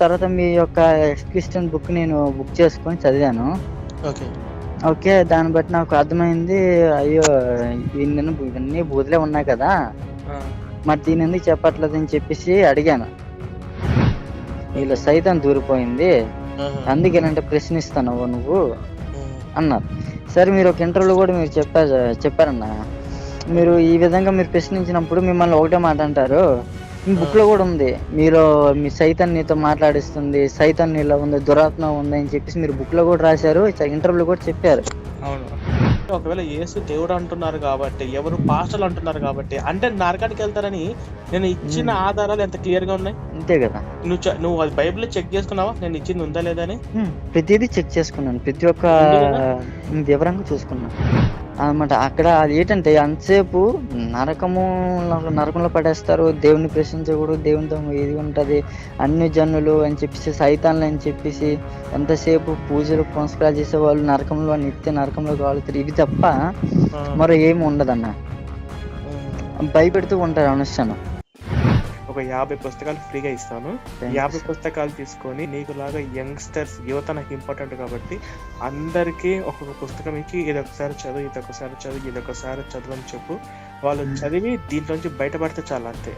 తర్వాత మీ యొక్క ఎక్స్క్రిస్టియన్ బుక్ నేను బుక్ చేసుకొని చదివాను. ఓకే. ఓకే దాన్ని బట్టి నాకు అర్థమైంది. అయ్యో ఇవన్నీ ఇవన్నీ బూతులే ఉన్నాయి కదా. మరి దీని ఎందుకు చెప్పట్లేదు అని చెప్పేసి అడిగాను. వీళ్ళు సైతం దూరిపోయింది. అందుకే ఇలాంటి ప్రశ్నిస్తాను నువ్వు అన్నారు. సరే మీరు ఒక ఇంటర్వ్యూలో కూడా మీరు చెప్పారు చెప్పారన్న. మీరు ఈ విధంగా మీరు ప్రశ్నించినప్పుడు మిమ్మల్ని ఒకటే మాట అంటారు. బుక్లో కూడా ఉంది. మీరు మీ సైతం నీతో మాట్లాడిస్తుంది సైతం నీలో ఉంది దురాత్మ ఉంది అని చెప్పేసి మీరు బుక్లో కూడా రాశారు. ఇంటర్వ్యూలో కూడా చెప్పారు. అవును. ఒకవేళ యేసు దేవుడు అంటున్నారు కాబట్టి ఎవరు పాస్టర్లు అంటున్నారు కాబట్టి అంటే నరకానికి వెళ్తారని నేను ఇచ్చిన. ఆధారాలు ఎంత క్లియర్గా ఉన్నాయి? అంతే కదా. నువ్వు నువ్వు అది బైబిల్ చెక్ చేసుకున్నావా? నేను ఇచ్చింది ఉందా లేదా అని? ప్రతిదీ చెక్ చేసుకున్నాను. ప్రతి ఒక్క? వివరంగా చూసుకున్నాను. అన్నమాట. అక్కడ అది ఏంటంటే అంతసేపు నరకము నరకంలో పడేస్తారు. దేవుని ప్రశ్నించకూడదు దేవునితో ఇది ఉంటది. అన్ని జనులు అని చెప్పేసి సైతాన్లు అని చెప్పేసి ఎంతసేపు పూజలు పునస్కారాలు చేసే వాళ్ళు నరకంలో నిత్య నరకంలో కాలుతారు. ఇవి తప్ప మరో ఏమి ఉండదన్న. భయపెడుతూ ఉంటారు అనుష్ఠానం ఒక యాభై పుస్తకాలు ఫ్రీగా ఇస్తాను. యాభై. పుస్తకాలు తీసుకొని నీకు లాగా యంగ్స్టర్స్ యువత నాకు ఇంపార్టెంట్ కాబట్టి అందరికీ ఒక్కొక్క పుస్తకం ఇచ్చి ఇది ఒకసారి చదువు ఇది ఒకసారి చదువు ఇది ఒకసారి చదువు అని చెప్పు. వాళ్ళు Hmm. చదివి దీంట్లోంచి బయటపడితే చాలు అంతే.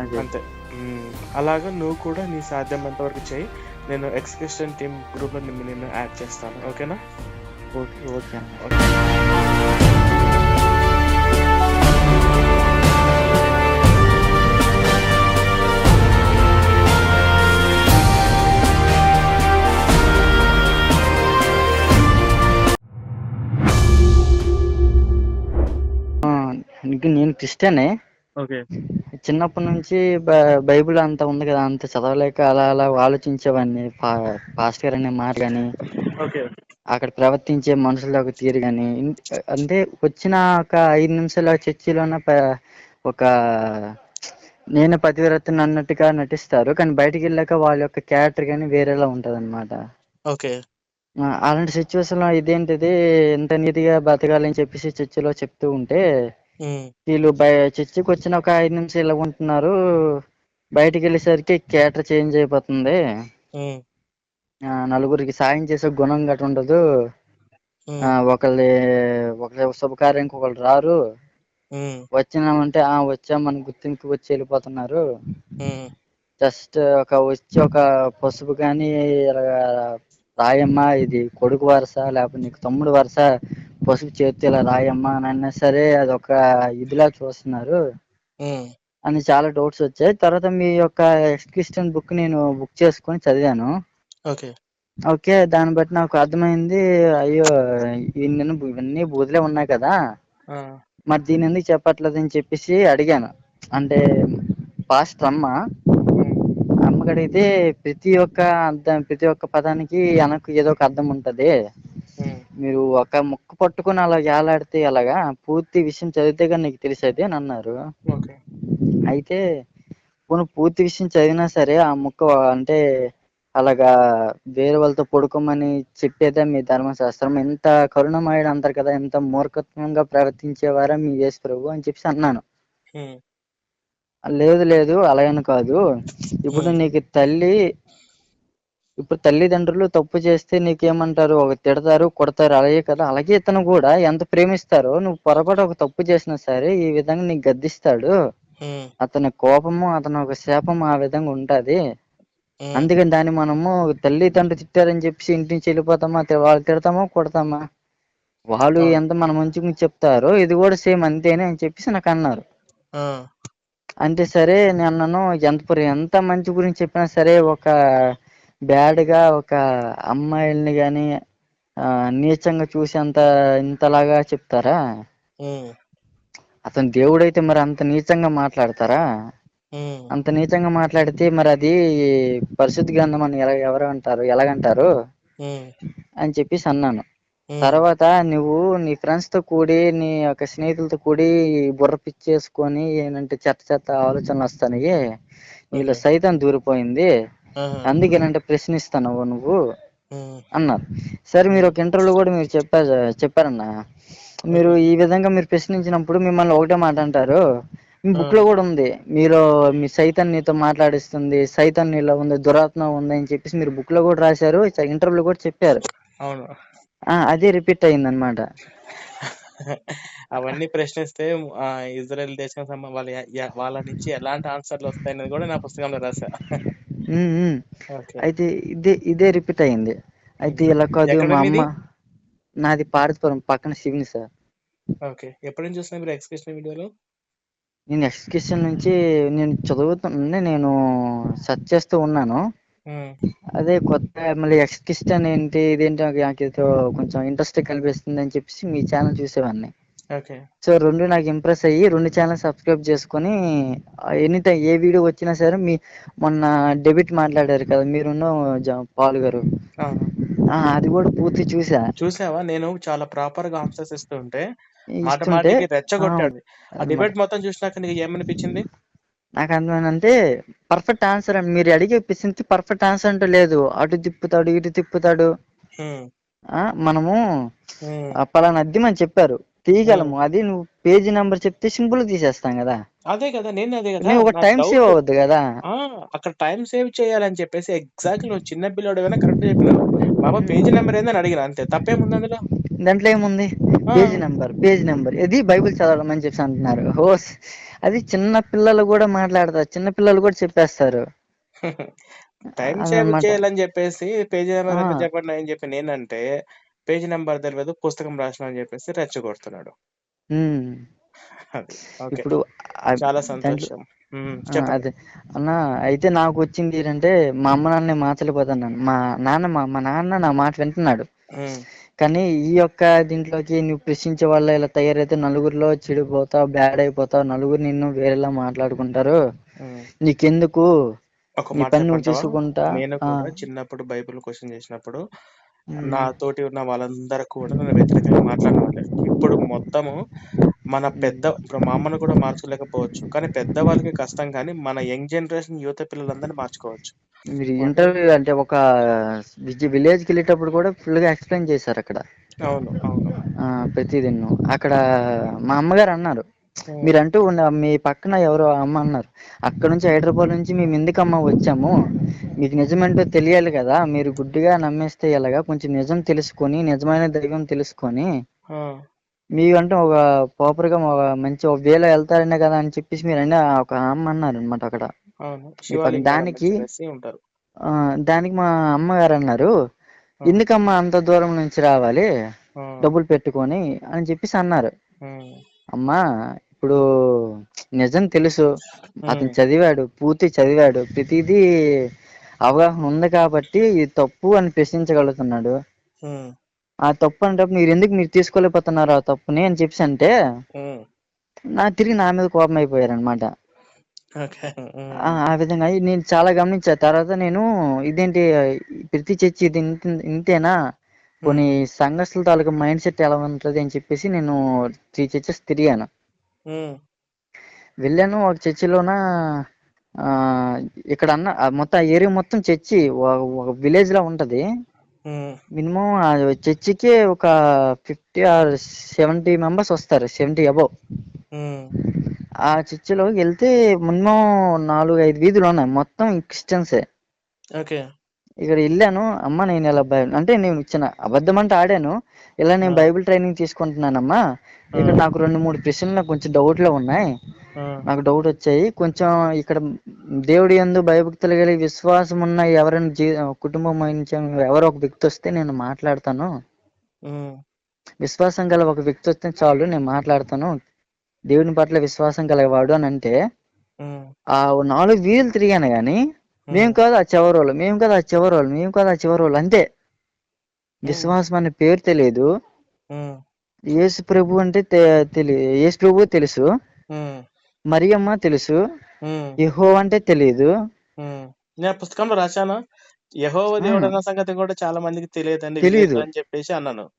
అంతే. మ్మ్. అలాగా నువ్వు కూడా నీ సాధ్యమైనంత వరకు చేయి. నేను ఎక్స్క్రిషన్ టీమ్ గ్రూప్లో నిన్ను నేను యాడ్ చేస్తాను. ఓకేనా? Okay okay. ఇంక నేను క్రిస్టియనే. ఓకే. చిన్నప్పటి నుంచి బైబిల్ అంత ఉంది కదా అంత చదవలేక అలా అలా ఆలోచించేవాడిని. పా- పాస్టర్ అనే మాట కానీ అక్కడ ప్రవర్తించే మనుషుల ఒక తీరు కానీ అంటే వచ్చిన ఒక ఐదు నిమిషాల చర్చిలోన ఒక నేను పతివ్రతను అన్నట్టుగా నటిస్తారు. కానీ బయటికి వెళ్ళాక వాళ్ళ యొక్క క్యారెక్టర్ కానీ వేరేలా ఉంటది అనమాట ఓకే అలాంటి సిచ్యువేషన్లో ఇదేంటిది ఎంత నీతిగా బతకాలని చెప్పేసి చర్చిలో చెప్తూ ఉంటే. వీళ్ళు చర్చికి వచ్చిన ఒక ఐదు నిమిషాలు ఇలా ఉంటున్నారు. బయటికి వెళ్ళేసరికి క్యాటర్ చేంజ్ అయిపోతుంది. నలుగురికి సాయం చేసే గుణం గట్రా ఉండదు. ఒకళ్ళి ఒక శుభకార్యానికి ఒకళ్ళు రారు. వచ్చినామంటే ఆ వచ్చామని గుర్తింపు వచ్చి వెళ్ళిపోతున్నారు. జస్ట్ ఒక వచ్చి ఒక పసుపు కానీ రాయమ్మ ఇది కొడుకు వరుస లేకపోతే నీకు తమ్ముడు వరుస పసుపు చేతి ఇలా రాయమ్మ అని అన్నా సరే అది ఒక ఇదిలా చూస్తున్నారు. అని చాలా డౌట్స్ వచ్చాయి. తర్వాత మీ యొక్క క్రిస్టియన్ బుక్ నేను బుక్ చేసుకొని చదివాను. ఓకే. ఓకే దాన్ని బట్టి నాకు అర్థమైంది. అయ్యో ఇవన్నీ ఇవన్నీ బూతులే ఉన్నాయి కదా. మరి దీని ఎందుకు చెప్పట్లేదు అని చెప్పేసి అడిగాను. అంటే పాస్టర్ అమ్మ. మ్మ్. అమ్మకి అడిగితే ప్రతి ఒక్క అర్థం ప్రతి ఒక్క పదానికి వెనక్కి ఏదో ఒక అర్థం ఉంటది. మీరు ఒక ముక్క పట్టుకొని అలా ఏలాడితే అలాగా పూర్తి విషయం చదివితే కానీ నీకు తెలిసేది అని అన్నారు. అయితే పోనీ పూర్తి విషయం చదివినా సరే ఆ ముక్క అంటే అలాగా వేరే వాళ్ళతో పడుకోమని చెప్పేదే మీ ధర్మశాస్త్రం. ఎంత కరుణమాయుడు అంటారు కదా ఎంత మూర్ఖత్వంగా ప్రవర్తించేవారా మీ యేసు ప్రభు అని చెప్పేసి అన్నాను. లేదు లేదు అలాగని కాదు. ఇప్పుడు. నీకు తల్లి ఇప్పుడు తల్లిదండ్రులు తప్పు చేస్తే నీకేమంటారు? ఒక తిడతారు కొడతారు అలాగే కదా? అలాగే ఇతను కూడా ఎంత ప్రేమిస్తారో నువ్వు పొరపాటు ఒక తప్పు చేసినా సరే ఈ విధంగా నీకు గద్దిస్తాడు. అతని కోపము అతని ఒక శాపం ఆ విధంగా ఉంటది. అందుకని దాన్ని మనము తల్లి తండ్రి తిట్టారని చెప్పేసి ఇంటి నుంచి వెళ్ళిపోతామా? వాళ్ళు తిడతామా? కొడతామా? వాళ్ళు. ఎంత మన మంచిగా చెప్తారో ఇది కూడా సేమ్ అంతేనే అని చెప్పేసి నాకు అన్నారు. అంతే సరే నేను ఎంత ప్ర- ఎంత మంచి గురించి చెప్పినా సరే ఒక బ్యాడ్గా ఒక అమ్మాయిల్ని గాని ఆ, నీచంగా చూసి అంత ఇంతలాగా చెప్తారా మ్మ్. అతను దేవుడైతే మరి అంత నీచంగా మాట్లాడతారా. అంత నీచంగా మాట్లాడితే మరి అది పరిశుద్ధ గ్రంథం అని ఎలా ఎవరు అంటారు ఎలాగంటారు. అని చెప్పేసి అన్నాను. తర్వాత నువ్వు నీ ఫ్రెండ్స్తో కూడి నీ యొక్క స్నేహితులతో కూడి బుర్ర పిచ్చేసుకొని ఏంటంటే చెత్త చెత్త ఆలోచనలు వస్తాయి నీలో ఓకే. సైతం దూరిపోయింది. అందుకేనంటే ప్రశ్నిస్తాను నువ్వు. అన్నారు సరే మీరు ఒక ఇంటర్వ్యూలో కూడా మీరు చెప్పారు చెప్పారన్న. మీరు ఈ విధంగా మీరు ప్రశ్నించినప్పుడు మిమ్మల్ని ఒకటే మాట అంటారు. బుక్లో కూడా ఉంది. మీరు మీ సైతం నీతో మాట్లాడిస్తుంది సైతం నీలో ఉంది దురాత్మ ఉంది అని చెప్పేసి మీరు బుక్లో కూడా రాశారు ఇంటర్వ్యూలో కూడా చెప్పారు. అవును. ఆ అదే రిపీట్ అయింది అనమాట అవన్నీ ప్రశ్నిస్తే ఇజ్రాయెల్ దేశం వాళ్ళ వాళ్ళ నుంచి ఎలాంటి ఆన్సర్లు వస్తాయనేది కూడా నా పుస్తకంలో ఓకే అయితే ఇదే ఇదే రిపీట్ అయింది. అయితే ఇలా కాదు మా? అమ్మ నాది పార్వతీపురం పక్కన శివుని సార్. ఓకే. ఎప్పటి నుంచి చూస్తున్నా మీరు ఎక్స్కర్షన్ వీడియోలు? నేను ఎక్స్కర్షన్ నుంచి నేను చదువుతున్నా నేను సెర్చ్ చేస్తూ ఉన్నాను. అదే కొత్త మళ్ళీ ఎక్స్కర్షన్ ఏంటి ఇదేంటి నాకు కొంచెం ఇంట్రెస్ట్ కనిపిస్తుంది అని చెప్పేసి మీ ఛానల్ చూసేవాడిని. సో రెండు నాకు ఇంప్రెస్ అయ్యి రెండు ఛానల్ సబ్స్క్రైబ్ చేసుకొని ఎనీ టైం ఏ వీడియో వచ్చినా సరే మీ మొన్న డెబిట్ మాట్లాడారు కదా మీరున్న పాల్ గారు. అది కూడా పూర్తి చూసా. చూసావా? నేను చాలా ప్రాపర్గా ఆన్సర్స్ ఇస్తుంటే మాటికి రెచ్చగొట్టాడు. ఆ. డిబేట్ మొత్తం చూసినాక నీకు ఏమనిపించింది? నాకు అంటే పర్ఫెక్ట్ ఆన్సర్ అని మీరు అడిగే ప్రశ్నకి పర్ఫెక్ట్ ఆన్సర్ అంటే లేదు. అటు తిప్పుతాడు ఇటు తిప్పుతాడు. మనము పలానా అద్దె అని చెప్పారు. తీయగలము. అది నువ్వు పేజీ నెంబర్ చెప్తే సింపుల్ తీసేస్తాం కదా. అదే కదా నేను అదే కదా. ఒక టైం. సేవ్ అవ్వద్దు కదా. అక్కడ టైం సేవ్ చేయాలని చెప్పేసి ఎగ్జాక్ట్లీ నువ్వు చిన్న పిల్లడు కరెక్ట్ చెప్పినావు. బాబా పేజీ నెంబర్ ఏందని అడిగిన అంతే. తప్పేముంది అందులో? దాంట్లో ఏముంది. Page number page number. ఇది బైబిల్ చదవడం అని చెప్పి అంటున్నారు. హోస్ అది చిన్న పిల్లలు కూడా మాట్లాడతారు. చిన్న పిల్లలు కూడా చెప్పేస్తారు. Time save. చేయాలని చెప్పేసి పేజీ నెంబర్. చెప్పండి అని చెప్పి నేనంటే పేజీ నెంబర్ తెలియదు పుస్తకం రాసిన అని చెప్పేసి రెచ్చగొడుతున్నాడు. ఉమ్. అది. ఓకే. ఇప్పుడు చాలా సంతోషం. అదే. అన్న అయితే నాకు వచ్చింది ఏంటంటే మా అమ్మ నాన్న మార్చలేకపోతున్నాను మా నాన్న మా మా నాన్న నా మాట వింటున్నాడు. కానీ ఈ యొక్క దీంట్లోకి నువ్వు ప్రశ్నించే వల్ల ఇలా తయారైతే నలుగురిలో చెడిపోతావు బ్యాడ్ అయిపోతావు నలుగురు నిన్ను వేరేలా మాట్లాడుకుంటారు. నీకెందుకు? నీ పని నువ్వు? చూసుకుంటా? నేను ఆ, కూడా చిన్నప్పుడు బైబిల్ క్వశ్చన్ చేసినప్పుడు నా తోటి ఉన్న వాళ్ళందరూ కూడా నన్ను వ్యతిరేకంగా మాట్లాడిన వాళ్ళే ఇప్పుడు మొత్తము మన పెద్ద ఇప్పుడు మా అమ్మను కూడా మార్చుకోలేకపోవచ్చు కానీ పెద్దవాళ్ళకి కష్టం కానీ మన యంగ్ జనరేషన్ యువత పిల్లలందరినీ మార్చుకోవచ్చు. మీరు ఇంటర్వ్యూ అంటే ఒక విలేజ్కి వెళ్ళేటప్పుడు కూడా ఫుల్గా ఎక్స్ప్లెయిన్ చేశారు అక్కడ. అవును అవును. ఆ ప్రతిదీ అక్కడ మా అమ్మగారు అన్నారు. ఉమ్, మీరు అంటూ ఉన్న మీ పక్కన ఎవరో అమ్మ అన్నారు. అక్కడ నుంచి హైదరాబాద్ నుంచి మేము ఎందుకమ్మా వచ్చాము? మీకు నిజమేంటో తెలియాలి కదా. మీరు గుడ్డిగా నమ్మేస్తే ఎలాగా? కొంచెం నిజం తెలుసుకొని నిజమైన దైవం తెలుసుకొని ఆ, మీకంటూ ఒక ప్రాపర్గా ఒక మంచి ఒక వేలో వెళ్తారనే కదా అని చెప్పేసి మీరు అన్న ఒక అమ్మ అన్నారు అనమాట అక్కడ దానికి- దానికి మా అమ్మగారు అన్నారు. ఎందుకమ్మా అంత దూరం నుంచి రావాలి? డబ్బులు పెట్టుకొని అని చెప్పేసి అన్నారు. అమ్మా ఇప్పుడు నిజం తెలుసు. అతను చదివాడు పూర్తి చదివాడు. ప్రతిదీ అవగాహన ఉంది కాబట్టి ఇది తప్పు అని ప్రశ్నించగలుగుతున్నాడు. ఆ తప్పు అనేటప్పుడు మీరు ఎందుకు మీరు తీసుకోలేకపోతున్నారు ఆ తప్పుని అని చెప్పేసి అంటే నా తిరిగి నా మీద కోపం అయిపోయారు అనమాట ఆ విధంగా నేను చాలా గమనించా. తర్వాత నేను ఇదేంటి ప్రతి చర్చి ఇది ఇంత- ఇంతేనా? కొన్ని సంఘస్థుల తాలూకా మైండ్ సెట్ ఎలా ఉంటుంది అని చెప్పేసి నేను త్రీ చర్చెస్ తిరిగాను. వెళ్ళాను ఒక చర్చిలోన ఇక్కడ అన్న మొత్తం ఏరియా మొత్తం చర్చి ఒక- విలేజ్ లా ఉంటది. మినిమం చర్చికి ఒక ఫిఫ్టీ ఆర్ సెవెంటీ మెంబర్స్ వస్తారు సెవెంటీ అబౌవ్. ఆ చర్చిలో వెళ్తే మినిమం నాలుగు ఐదు వీధులు ఉన్నాయి మొత్తం క్రిస్టియన్సే. ఓకే. ఇక్కడ వెళ్ళాను. అమ్మ నేను ఇలా బై అంటే నేను చిన్న అబద్ధం అంటే ఆడాను. ఇలా నేను. బైబిల్ ట్రైనింగ్ తీసుకుంటున్నానమ్మా. ఇక్కడ. నాకు రెండు మూడు ప్రశ్నలు నాకు కొంచెం డౌట్లు ఉన్నాయి. నాకు డౌట్ వచ్చాయి. కొంచెం ఇక్కడ దేవుడి యందు భయభక్తులు కలిగి విశ్వాసం ఉన్న ఎవరైనా జీ కుటుంబం నుంచి ఎవరో ఒక వ్యక్తి వస్తే నేను మాట్లాడతాను. విశ్వాసం గల ఒక వ్యక్తి వస్తే చాలు నేను మాట్లాడతాను. దేవుని పట్ల విశ్వాసం కలగవాడు అని అంటే ఆ. నాలుగు వీధులు తిరిగాను కానీ మేము కాదు ఆ చివరి వాళ్ళు మేము కాదు ఆ చివరి వాళ్ళు మేము కాదు ఆ చివరి వాళ్ళు అంతే విశ్వాసం అనే పేరు తెలియదు. యేసు ప్రభు అంటే యేసు ప్రభు తెలుసు. మరియమ్మ తెలుసు. యెహో అంటే తెలియదు. నేను పుస్తకంలో రాశాను. యహోవ దేవుడు అన్న సంగతి కూడా చాలా మందికి తెలియదండి. తెలీదు. వివేకులు అని చెప్పేసి అన్నాను.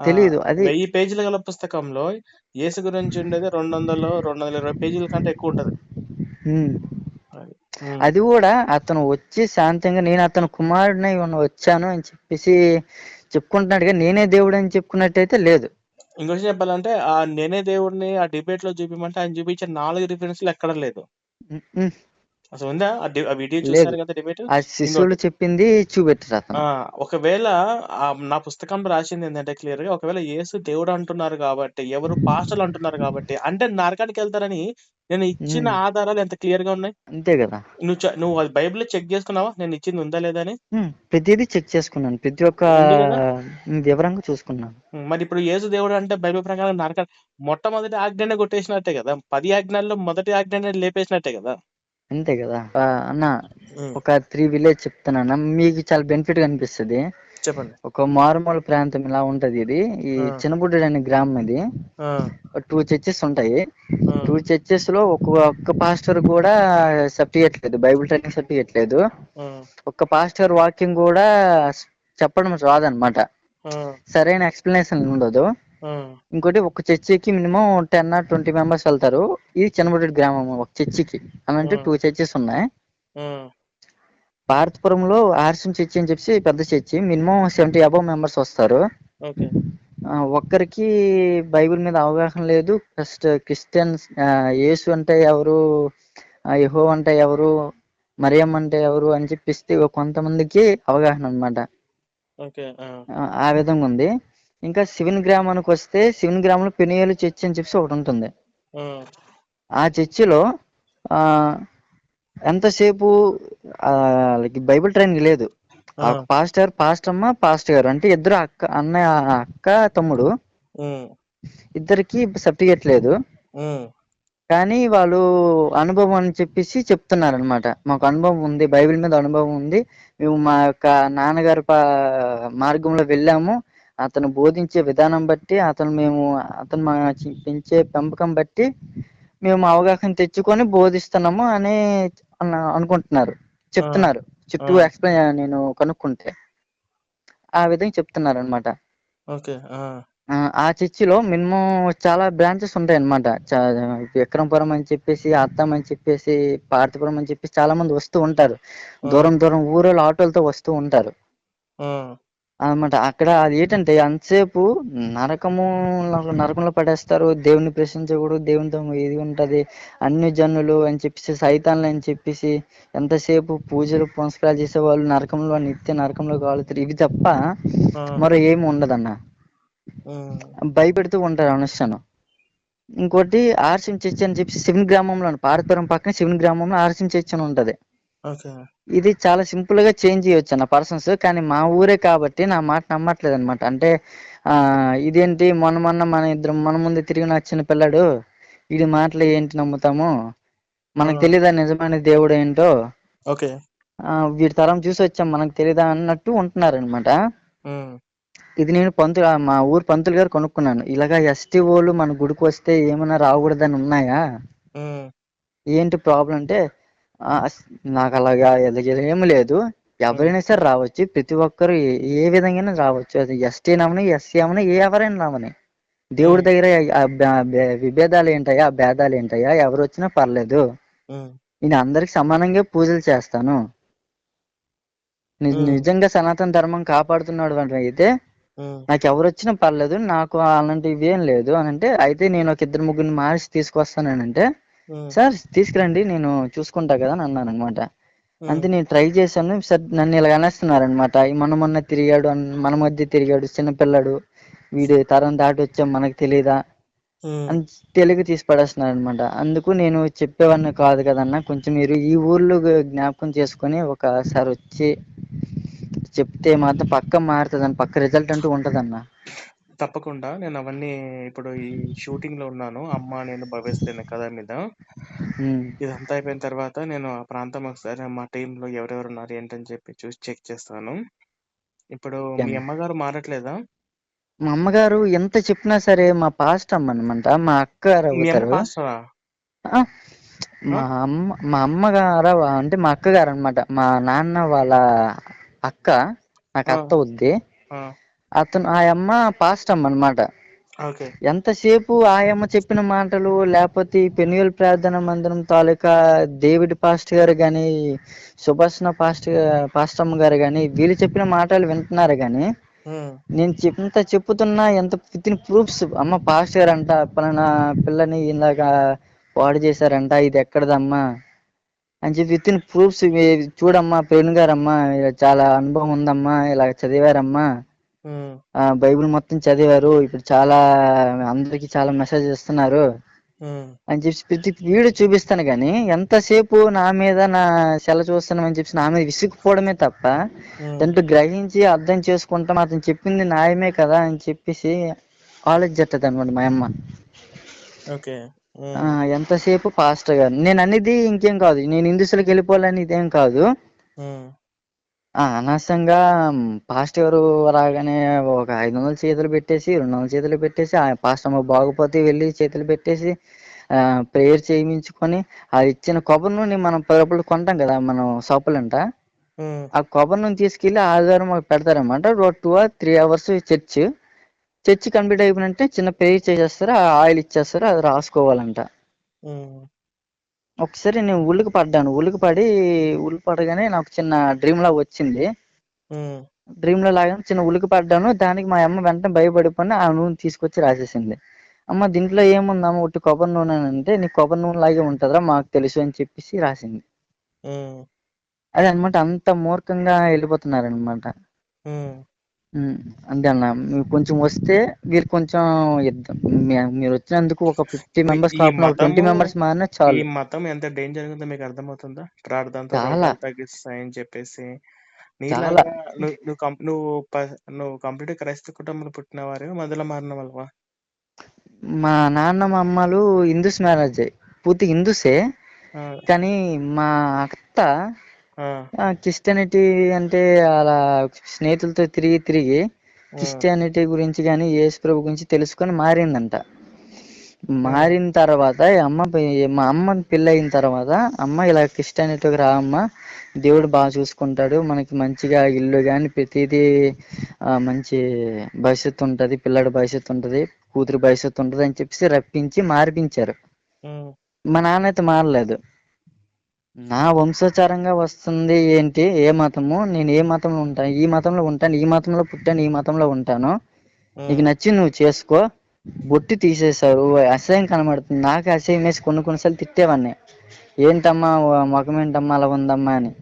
ఆ, తెలీదు. అది వెయ్యి పేజీల గల పుస్తకంలో యేసు గురించి ఉండేది రెండు వందలు రెండు వందల ఇరవై పేజీల కంటే ఎక్కువ ఉంటది. అది. కూడా అతను వచ్చి శాంతంగా నేను అతను కుమారుడిని వచ్చాను అని చెప్పేసి చెప్పుకుంటున్నాడు కానీ నేనే దేవుడు అని చెప్పుకున్నట్టయితే లేదు. ఇంకో చెప్పాలంటే ఆ నేనే దేవుడిని ఆ డిబేట్లో చూపించమంటే ఆయన చూపించే నాలుగు రిఫరెన్స్లు ఎక్కడ లేదు. అసలు ఉందా? ఆ వీడియో చూసారు కదా డిబేట్? ఆ శిష్యులు చెప్పింది చూపెట్టారు ఒకవేళ నా పుస్తకంలో రాసింది ఏంటంటే క్లియర్గా ఒకవేళ యేసు దేవుడు అంటున్నారు కాబట్టి ఎవరు పాస్టర్లు అంటున్నారు కాబట్టి అంటే నరకానికి వెళ్తారని నేను ఇచ్చిన ఉమ్, ఆధారాలు ఎంత క్లియర్గా ఉన్నాయి? అంతే కదా. నువ్వు చ- నువ్వు అది బైబిల్ చెక్ చేసుకున్నావా? నేను ఇచ్చింది ఉందా లేదా అని? ఉమ్, ప్రతిదీ చెక్ చేసుకున్నాను. ప్రతి ఒక్క ఉంది కదా? ఉమ్, వివరంగా చూసుకున్నాను. ఉమ్, మరి ఇప్పుడు యేసు దేవుడు అంటే బైబిల్ ప్రకారం నరక మొట్టమొదటి ఆజ్ఞనే కొట్టేసినట్టే కదా? పది ఆజ్ఞల్లో మొదటి ఆజ్ఞనే లేపేసినట్టే కదా? అంతే కదా. ఆ, అన్న ఉమ్, ఒక త్రీ విలేజ్ చెప్తానన్న మీకు చాలా బెనిఫిట్గా అనిపిస్తుంది. చెప్పండి. ఒక మారుమూల ప్రాంతం ఇలా ఉంటది ఇది. ఈ చిన్నబుడ్డెడు అనే గ్రామం ఇది. టూ చర్చెస్ ఉంటాయి. టూ చర్చెస్లో ఒక్క ఒక్క పాస్టర్ కూడా సర్టిఫికేట్ లేదు బైబిల్ ట్రైనింగ్ సర్టిఫికేట్ లేదు ఆ, ఒక్క పాస్టర్ వాక్యం కూడా చెప్పడం రాదనమాట సరైన ఎక్స్ప్లెనేషన్ ఉండదు. ఇంకోటి ఒక చర్చికి minimum ten or twenty members వెళ్తారు. ఇది చిన్నబుడ్డి గ్రామం ఒక చర్చికి. అని అంటే టూ చర్చెస్ ఉన్నాయి. భారతపురంలో ఆర్సిం చర్చి అని చెప్పి పెద్ద church. Minimum seventy above members వస్తారు. ఒక్కరికి బైబిల్ మీద అవగాహన లేదు. ఫస్ట్ క్రిస్టియన్స్ యేసు అంటే ఎవరు? యెహో అంటే ఎవరు? మరియం అంటే ఎవరు? అని చెప్పిస్తే కొంతమందికి అవగాహన అన్నమాట. ఓకే ఆ, విధంగా ఉంది. ఇంకా శివుని గ్రామానికి వస్తే శివుని గ్రామంలో పెనియేలు చర్చి అని చెప్పి ఒకటి ఉంటుంది. ఆ, ఆ చర్చిలో ఆ ఎంతసేపు బైబిల్ ట్రైనింగ్ లేదు. పాస్టర్ పాస్టర్ అమ్మ పాస్టర్ గారు అంటే ఇద్దరు అక్క అన్నయ్య అక్క తమ్ముడు. ఇద్దరికి సర్టిఫికేట్ లేదు. కానీ వాళ్ళు అనుభవం అని చెప్పేసి చెప్తున్నారు అనమాట మాకు అనుభవం ఉంది బైబిల్ మీద అనుభవం ఉంది. మేము మా యొక్క నాన్నగారి మార్గంలో వెళ్ళాము. అతను బోధించే విధానం బట్టి అతను మేము అతను మా పెంచే పెంపకం బట్టి మేము అవగాహన తెచ్చుకొని బోధిస్తున్నాము అని అనుకుంటున్నారు. చెప్తున్నారు. చుట్టూ ఎక్స్ప్లెయిన్ నేను కనుక్కుంటే. ఆ విధంగా చెప్తున్నారు అనమాట ఓకే ఆ, చర్చిలో మినిమం చాలా బ్రాంచెస్ ఉంటాయి అనమాట విక్రమపురం అని చెప్పేసి అత్తం అని చెప్పేసి పార్థపురం అని చెప్పేసి చాలా మంది వస్తూ ఉంటారు. దూరం దూరం ఊరోళ్ళు ఆటోలతో వస్తూ ఉంటారు. ఆ, అన్నమాట అక్కడ అది ఏంటంటే అంతసేపు నరకము నరకంలో పడేస్తారు. దేవుని ప్రశ్నించకూడదు దేవునితో ఇది ఉంటది అన్ని జనులు అని చెప్పేసి సైతాన్లు అని చెప్పేసి ఎంతసేపు పూజలు పునస్కారాలు చేసే వాళ్ళు నరకంలో నిత్య నరకంలో కాలుతారు. ఇవి తప్ప మరో ఏమి ఉండదన్న. భయపెడుతూ ఉంటారు అనుష్ఠానం. ఇంకోటి ఆర్సిం చర్చ్ అని చెప్పి శివుని గ్రామంలో పార్వపురం పక్కన శివుని గ్రామంలో ఆర్సిం చర్చ్ అని ఉంటది. ఇది చాలా సింపుల్గా చేంజ్ చేయొచ్చు అన్న పర్సన్స్ కానీ మా ఊరే కాబట్టి నా మాట నమ్మట్లేదు అనమాట అంటే ఆ ఇదేంటి మొన్న మొన్న మన ఇద్దరం మన ముందు తిరిగిన చిన్న పిల్లాడు వీడి మాటలు ఏంటి నమ్ముతాము? మనకు తెలియదా నిజమైన దేవుడు ఏంటో? ఓకే. వీడి తరం చూసి వచ్చాం మనకు తెలియదా అన్నట్టు ఉంటున్నారు అనమాట ఇది నేను పంతులు మా ఊరు పంతులు గారు కొనుక్కున్నాను. ఇలాగా ఎస్టీ వాళ్ళు మన గుడికి వస్తే ఏమైనా రాకూడదని ఉన్నాయా? ఏంటి ప్రాబ్లం అంటే నాకు అలాగా ఏమి లేదు. ఎవరైనా సరే రావచ్చు. ప్రతి ఒక్కరు ఏ విధంగానే రావచ్చు. అది ఎస్టీ నమని ఎస్సీ ఏ ఎవరైనా రావని దేవుడి దగ్గర విభేదాలు ఏంటయ్యా భేదాలు ఏంటయ్యా ఎవరు వచ్చినా పర్లేదు. నేను అందరికి సమానంగా పూజలు చేస్తాను. నిజంగా సనాతన ధర్మం కాపాడుతున్నాడు అంటే అయితే నాకు ఎవరు వచ్చినా పర్లేదు. నాకు అలాంటివి ఏం లేదు. అని అంటే అయితే నేను ఒక ఇద్దరు ముగ్గురిని మార్చి తీసుకొస్తాను అంటే ఉమ్, సార్ తీసుకురండి నేను చూసుకుంటా కదా అని అన్నాను అనమాట అంతే నేను ట్రై చేశాను. సార్ నన్ను ఇలా అనేస్తున్నారు అనమాట మన మొన్న తిరిగాడు మన మధ్య తిరిగాడు చిన్నపిల్లాడు వీడు తరం దాటి వచ్చాం మనకు తెలియదా అని తెలుగు తీసి పడేస్తున్నారు అనమాట అందుకు నేను చెప్పేవాడిని కాదు కదన్న కొంచెం మీరు ఈ ఊర్లో జ్ఞాపకం చేసుకొని ఒకసారి వచ్చి చెప్తే మాత్రం పక్క మారుతుంది పక్క రిజల్ట్ అంటూ ఉంటదన్న. తప్పకుండా నేను అవన్నీ ఇప్పుడు ఈ షూటింగ్లో ఉన్నాను. అమ్మ నేను భవిష్యత్ అనే కథ మీద. ఇదంతా అయిపోయిన తర్వాత నేను ఆ ప్రాంతం ఒకసారి మా టీంలో ఎవరెవరు ఉన్నారు ఏంటని చెప్పి చూసి చెక్ చేస్తాను. ఇప్పుడు మీ అమ్మగారు మారట్లేదా? మా అమ్మగారు ఎంత చెప్పినా సరే మా పాస్ట్ అమ్మనమాట మా అక్క మీ అమ్మ అవుతారు. పాస్టరా? ఆ, మా అమ్మ మా అమ్మగారు అంటే మా అక్కగారు అనమాట మా నాన్న వాళ్ళ అక్క నాకు అత్త అవుద్ది అతను ఆ అమ్మ పాస్ట్ అమ్మ అనమాట ఓకే. ఎంతసేపు ఆయమ్మ చెప్పిన మాటలు లేకపోతే ఈ పెనుయల్ ప్రార్థన మందిరం తాలూకా డేవిడ్ పాస్ట్ గారు కానీ సుభాషణ పాస్ట్ పాస్టమ్మ గారు కానీ వీళ్ళు చెప్పిన మాటలు వింటున్నారు కానీ హ్మ్. నేను ఇంత చెప్పుతున్నా ఎంత వితిన్ ప్రూఫ్స్ అమ్మ పాస్టర్ గారు అంట పలానా పిల్లని ఇలాగ పాడు చేశారంట ఇది ఎక్కడిదమ్మా? అని చెప్పి వితిన్ ప్రూఫ్స్ చూడమ్మా పెన్ గారమ్మా ఇలా చాలా అనుభవం ఉందమ్మా ఇలా చదివారమ్మా. బైబిల్ మొత్తం చదివారు ఇప్పుడు చాలా అందరికి చాలా మెసేజ్ ఇస్తున్నారు. అని చెప్పి ప్రతి వీడియో చూపిస్తాను కానీ ఎంతసేపు నా మీద నా సెల చూస్తున్నాం అని చెప్పి నా మీద విసుగుపోవడమే తప్ప. దాంట్లో గ్రహించి అర్థం చేసుకుంటాం అతను చెప్పింది న్యాయమే కదా అని చెప్పేసి ఆలోచించట్లేదు అనమాట మా అమ్మ ఓకే. ఆ, హ్మ్. ఎంతసేపు పాస్టర్ గారు నేను అనేది ఇంకేం కాదు నేను ఇందులోకి వెళ్ళిపోవాలని ఇదేం కాదు. ఆ అనవసరంగా పాస్టర్ గారు రాగానే ఒక ఐదు వందలు చేతులు పెట్టేసి రెండు వందల చేతులు పెట్టేసి ఆ పాస్టర్ అమ్మ బాగుపోతే వెళ్ళి చేతులు పెట్టేసి ఆ ప్రేయర్ చేయించుకొని అది ఇచ్చిన కొబ్బరి నూనె మనం పరుపులు కొంటాం కదా మనం షాపులంట హ్మ్. ఆ కొబ్బరి నూనె తీసుకెళ్ళి ఆదివారం మాకు పెడతారన్నమాట two or three hours church church complete అయిపోయినంటే చిన్న ప్రేయర్ చేసేస్తారు ఆ ఆయిల్ ఇచ్చేస్తారు అది రాసుకోవాలంట హ్మ్. ఒకసారి నేను ఉలికి పడ్డాను. ఉలికి పడి ఉలికి పడగానే నాకు చిన్న డ్రీమ్ లా వచ్చింది. డ్రీమ్లో లాగానే చిన్న ఉలికి పడ్డాను. దానికి మా అమ్మ వెంటనే భయపడిపోయి ఆ నూనె తీసుకొచ్చి రాసేసింది. అమ్మ దీంట్లో ఏముందమ్మ ఉట్టి కొబ్బరి నూనె అని అంటే నీ కొబ్బరి నూనె లాగే ఉంటుందిరా మాకు తెలుసు అని చెప్పేసి రాసింది. అదే అనమాట అంత మూర్ఖంగా వెళ్ళిపోతున్నారనమాట. అంతే అన్న మీరు కొంచెం వస్తే మీరు కొంచెం ఇద్ద- మీరు వచ్చినందుకు ఒక ఫిఫ్టీ మెంబర్స్ ఈ కాకుండా ట్వంటీ మెంబర్స్ మారినా ఈ చాలు మతం ఎంత డేంజర్ ఉందో మీకు అర్థమవుతుందా? రోగాలు తగ్గిస్తాయని చెప్పేసి. నీలాగా నువ్వు నువ్వు నువ్వు కంప్లీట్ క్రైస్తవ కుటుంబంలో పుట్టినవారివా? మధ్యలో మారిన వాళ్ళవా? మా నాన్న మా అమ్మలు హిందూస్ మ్యారేజ్ పూర్తి హిందూసే! కానీ మా అత్త క్రిస్టియానిటీ అంటే అలా స్నేహితులతో తిరిగి తిరిగి. క్రిస్టియానిటీ గురించి కానీ యేసు ప్రభు గురించి తెలుసుకొని మారిందంట. మారిన తర్వాత అమ్మ మా అమ్మ పెళ్ళి అయిన తర్వాత అమ్మ ఇలా క్రిస్టియానిటీకి రా అమ్మ దేవుడు బాగా చూసుకుంటాడు మనకి మంచిగా ఇల్లు కానీ ప్రతిదీ మంచి భవిష్యత్తు ఉంటది పిల్లడి భవిష్యత్తు ఉంటది కూతురు భవిష్యత్తు ఉంటది అని చెప్పేసి రప్పించి మారిపించారు. మా నాన్న అయితే మారలేదు నా వంశోచారంగా వస్తుంది ఏంటి ఏ మతము నేను ఏ మతంలో ఉంటాను ఈ మతంలో ఉంటాను ఈ మతంలో పుట్టాను ఈ మతంలో ఉంటాను నీకు. నచ్చి నువ్వు చేసుకో బొట్టి తీసేశారు అసహ్యం కనబడుతుంది నాకు అసహ్యం వేసి కొన్ని కొన్నిసార్లు తిట్టేవాడిని ఏంటమ్మా ముఖం ఏంటమ్మా అలా ఉందమ్మా అని.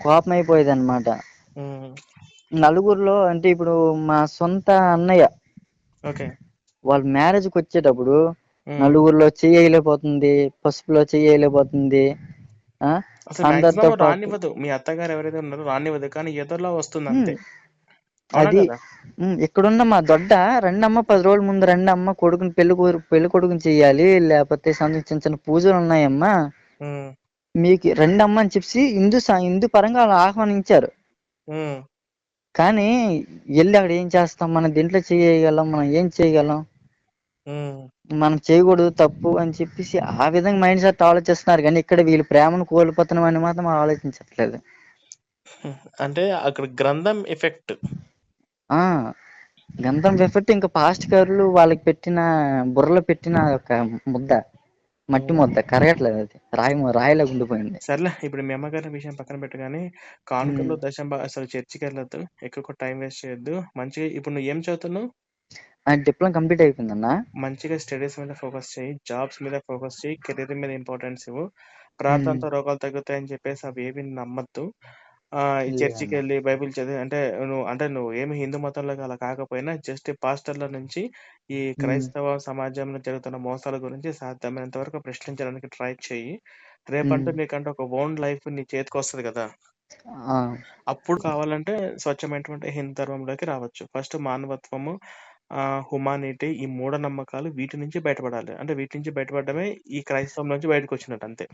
కోపం అయిపోయేది అనమాట. నలుగురిలో అంటే ఇప్పుడు మా సొంత అన్నయ్య. వాళ్ళ మ్యారేజ్కి వచ్చేటప్పుడు. నలుగురిలో చేయలేకపోతుంది పసుపులో ఆ అందరితో పాటు రానివ్వదు. మీ అత్తగారు ఎవరైతే ఉన్నారో రానివ్వదు. కానీ ఎదరలో వస్తుంది అంతే. అది ఇక్కడున్న మా దొడ్డ రెండమ్మ పది రోజుల ముందు రెండమ్మ కొడుకుని పెళ్ళి పెళ్ళి కొడుకుని చెయ్యాలి లేకపోతే సంథింగ్ చిన్న చిన్న పూజలు ఉన్నాయమ్మా. మీకు రెండమ్మ అని చెప్పి హిందూ హిందూ పరంగా వాళ్ళు ఆహ్వానించారు. కానీ వెళ్ళి అక్కడ ఏం చేస్తాం మనం దీంట్లో చేయగలం మనం ఏం చేయగలం. మనం చేయకూడదు తప్పు అని చెప్పేసి ఆ విధంగా మైండ్ సెట్ ఆలోచిస్తున్నారు కానీ ఇక్కడ వీళ్ళు ప్రేమను కోల్పోతున్నాం అని మాత్రం ఆలోచించట్లేదు అంటే అక్కడ గ్రంథం ఎఫెక్ట్. ఆ గంధం ఎఫెక్ట్ ఇంకా పాస్ట్ గారులు వాళ్ళకి పెట్టిన బుర్రలో పెట్టిన ఒక ముద్ద మట్టి. ముద్ద కరగట్లేదు అది రాయి రాయిలాగా ఉండిపోయింది సర్లే ఇప్పుడు మీ అమ్మగారి విషయం పక్కన పెట్టు గానీ, ఉమ్. కానుకలు, దశంభ అసలు చర్చికెళ్ళొద్దు. ఎక్కువ టైం వేస్ట్ చేయొద్దు. మంచిగా ఇప్పుడు నువ్వు ఏం చదువుతున్నావు? ఆ డిప్లొమా కంప్లీట్ అయిపోయిందన్న మంచిగా స్టడీస్ మీద ఫోకస్ చెయ్యి. జాబ్స్ మీద ఫోకస్ చెయ్యి. కెరీర్ మీద ఇంపార్టెన్స్ ఇవ్వు. ప్రార్థనతో రోగాలు తగ్గుతాయని చెప్పేసి అవేవి నమ్మొద్దు. ఆహ్, ఈ లేదన్న చర్చికెళ్ళి బైబిల్ చదివి అంటే నువ్వు అంటే నువ్వు ఏమి హిందూ మతంలోకి అలా కాకపోయినా జస్ట్ పాస్టర్‌ల నుంచి ఈ. క్రైస్తవ సమాజంలో జరుగుతున్న మోసాల గురించి సాధ్యమైనంత వరకు ప్రశ్నించడానికి ట్రై. ఉమ్. రేపంటూ నీకంటూ ఒక ఓన్ లైఫ్ నీ చేతికొస్తది గదా! ఆ అప్పుడు కావాలంటే స్వచ్ఛమైనటువంటి హిందూ ధర్మంలోకి రావచ్చు. ఫస్ట్ మానవత్వము, ఆహ్, హ్యుమానిటీ ఈ మూఢనమ్మకాలు వీటి నుంచి బయటపడాలి. అంటే వీటి నుంచి బయటపడడమే ఈ క్రైస్తవం నుంచి బయటకొచ్చినట్టు అంతే.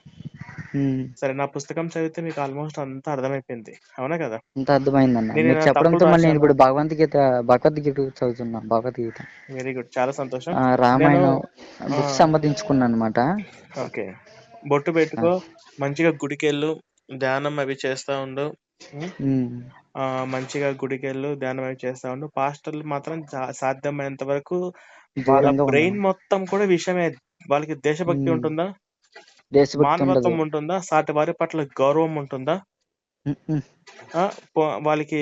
సరే నా పుస్తకం చదివితే మీకు ఆల్‌మోస్ట్ అంతా అర్థమైపోయింది. అవునా కదా! అంత అర్థమైందన్న మీరు నేనేమైనా తప్పులు చెప్పడంతో మళ్ళీ నేను రాశానా? ఇప్పుడు భగవద్గీత భగవద్గీత చదువుతున్నాను భగవద్గీత వెరీ గుడ్. చాలా సంతోషం. ఆ, నేను రామాయణం ఆ! అనమాట ఓకే. బొట్టు పెట్టుకో. మంచిగా గుడికెళ్ళు. ధ్యానం అవి చేస్తా ఉండు. హ్మ్. మంచిగా గుడికెళ్ళు. ధ్యానం అవి చేస్తా ఉండు. పాస్టర్‌లు మాత్రం సా సాధ్యమైనంత వరకు వాళ్ళ దూరంగా బ్రెయిన్ ఉన్నాను మొత్తం కూడా విషయమే. వాళ్ళకి దేశభక్తి ఉమ్. ఉంటుందా? దేశభక్తి ఉండదు మానవత్వం ఉంటుందా? సాటి వారి పట్ల గౌరవం ఉంటుందా? ఉమ్, ఉమ్. ఆ! పో వాళ్ళకి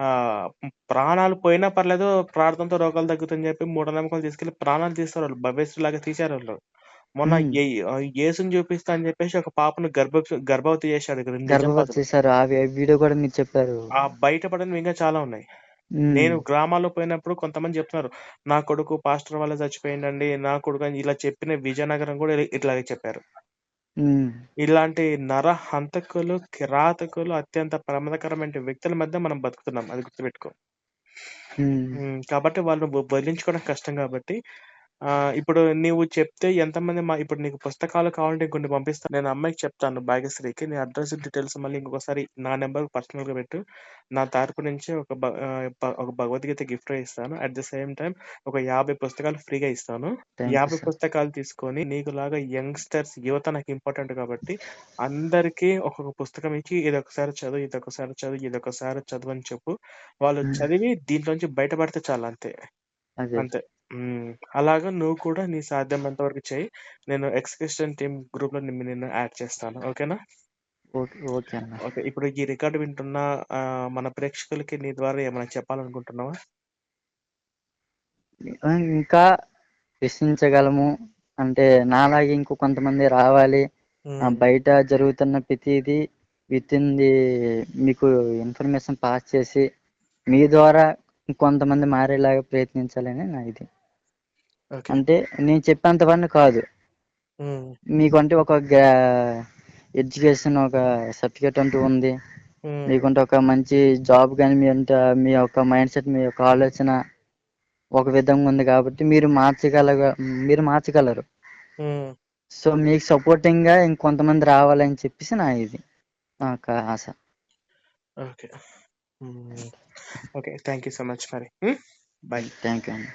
హ్మ్, ప్రాణాలు పోయినా పర్లేదు ప్రార్థనతో రోగాలు తగ్గుతాయని చెప్పి మూఢనమ్మకాలు తీసుకెళ్ళి ప్రాణాలు తీస్తారోళ్ళు. భవ్యశ్రీలాగా తీశారోళ్ళు. మొన్న హ్మ్. ఏ ఆహ్, యేసుని చూపిస్తా అని చెప్పేసి ఒక పాపను గర్భ గర్భవతి చేశాడు. గర్భవతి. చేశారు. ఆ వి వీడియో కూడా మీరు చెప్పారు. ఆ బయట పడనివి ఇంకా చాలా ఉన్నాయి. హ్మ్. నేను గ్రామాల్లో పోయినప్పుడు కొంతమంది చెప్తున్నారు. నా కొడుకు పాస్టర్ వల్ల చచ్చిపోయిండండి. నా కొడుకు అని ఇలా చెప్పిన విజయనగరం కూడా ఇట్లాగే చెప్పారు. హ్మ్. ఇలాంటి నర హంతకులు, కిరాతకులు, అత్యంత ప్రమాదకరమైన వ్యక్తుల మధ్య మనం బతుకుతున్నాం. అది గుర్తుపెట్టుకో. హ్మ్. హ్మ్. కాబట్టి వాళ్ళు వ వదిలించుకోవడం కష్టం కాబట్టి ఆహ్, ఇప్పుడు నీవు చెప్తే ఎంతమంది మ ఇప్పుడు నీకు పుస్తకాలు కావాలంటే ఇంకొన్ని పంపిస్తాను. నేను అమ్మాయికి చెప్తాను భాగ్యశ్రీకి. నీ అడ్రెస్ డీటెయిల్స్ మళ్ళీ ఇంకొకసారి నా నంబర్‌కి పర్సనల్‌గా పెట్టు. నా తరపు నుంచి ఒక భ ఆహ్, ప ఒక భగవద్గీత గిఫ్ట్‌గా ఇస్తాను. అట్ ద సేమ్ టైమ్ ఒక 50 పుస్తకాలు ఫ్రీగా ఇస్తాను. Thank you 50 sir. పుస్తకాలు తీసుకొని నీకులాగా యంగ్‌స్టర్స్ యువత నాకు ఇంపార్టెంట్ కాబట్టి అందరికీ ఒక్కొక్క పుస్తకం ఇచ్చి ఇదొకసారి చదువు, ఇదొకసారి చదువు, ఇదొకసారి చదువు అని చెప్పు. వాళ్ళు హ్మ్. చదివి దీంట్లోంచి బయటపడితే చాలు అంతే. అదే. అంతే. హ్మ్. అలాగా నువ్వు కూడా నీ సాధ్యమైనంత వరకు చెయ్యి. నేను ఎక్స్ క్రిస్టియన్ టీమ్ గ్రూప్‌లో నిన్ను నిన్ను యాడ్ చేస్తాను. ఓకేనా? ఓకే. ఓకే అన్న. ఓకే. ఇప్పుడు ఈ రికార్డ్ వింటున్న ఆహ్, మన ప్రేక్షకులకి నీ ద్వారా ఏమైనా చెప్పాలనుకుంటున్నావా? ఆ! ఇంకా ప్రశ్నించగలము. అంటే నాలాగే ఇంకో కొంతమంది రావాలి. ఆహ్, హ్మ్. బయట జరుగుతున్న ప్రతీదీ వితిన్ ది మీకు ఇన్ఫర్మేషన్ పాస్ చేసి, మీ ద్వారా ఇంకొంతమంది మారేలాగా ప్రయత్నించాలని నా ఇది. అంటే నేను చెప్పేంత వరకు కాదు. మీకంటే ఒక ఎడ్యుకేషన్ ఒక సర్టిఫికేట్ అంటూ ఉంది. మీకంటే ఒక మంచి జాబ్ గాని మీ అంట మీ యొక్క మైండ్ సెట్, మీ యొక్క ఆలోచన ఒక విధంగా ఉంది కాబట్టి మీరు మార్చగలగ మీరు మార్చగలరు. సో, మీకు సపోర్టింగ్‌గా ఇంకొంతమంది రావాలని చెప్పేసి నా ఇది. నా యొక్క ఆశ. Okay. Okay. Thank you so much మరి. హ్మ్. బై. థాంక్ యూ అండి.